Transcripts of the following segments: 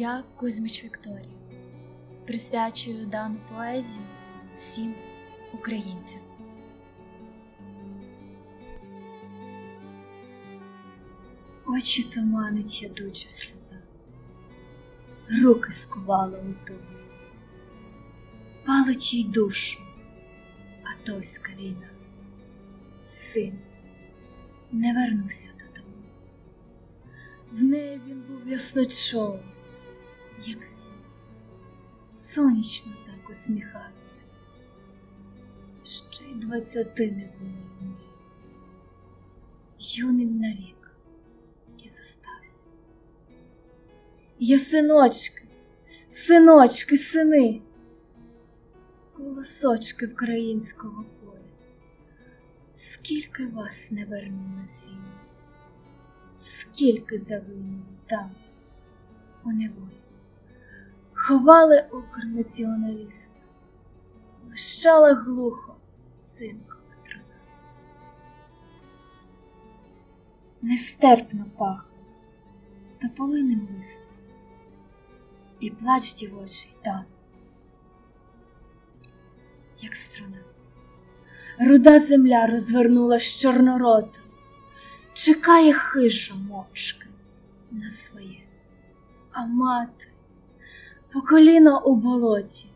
Я Кузьміч Вікторія. Присвячую дану поезію всім українцям. Очі туманить ядуча сльоза, руки скувала у тому, палить їй душу, атойська війна. Син не вернувся додому. В неї він був ясночолий, як сім, сонячно так усміхався. Ще й двадцяти не було йому. Юним навік і зостався. Я синочки, синочки, сини, колосочки українського поля. Скільки вас не вернуло з війни, скільки загинуло там, у неволі. Ховали укрнаціоналіста, блищала глухо цинкова трава. Нестерпно пахло тополиним листом, і плач дівочий там, як струна. Руда земля розвернулась чорноротом, чекає хижо мовчки на своє, а мати по коліно у болоті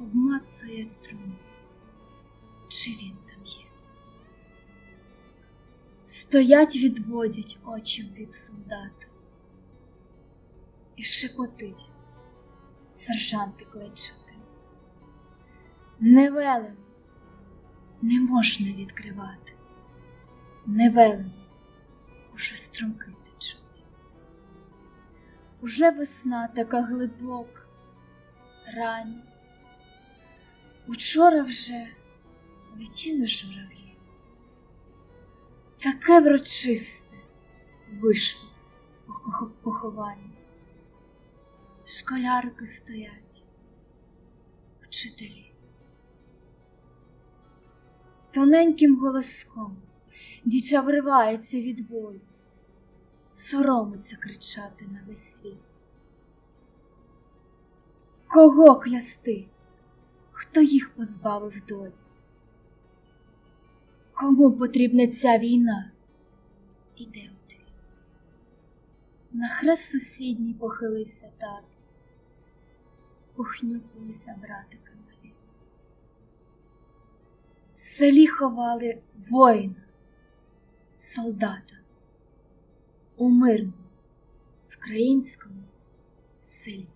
обмацує трун, чи він там є. Стоять, відводять очі в бік солдата, і шепотить сержанти кличати. Не велено, не можна відкривати, не велено, уже струмки течуть. Уже весна така глибока, рання. Учора вже летіли журавлі. Таке врочисте вийшло пох- поховання. Школярики стоять, вчителі. Тоненьким голоском діча вривається від болю, соромиться кричати на весь світ. Кого клясти? Хто їх позбавив долі? Кому потрібна ця війна? Іде отвіт. На хрест сусідній похилився тато, похнюпилися братики малі. В селі ховали воїна, солдата у мирному, українському селі.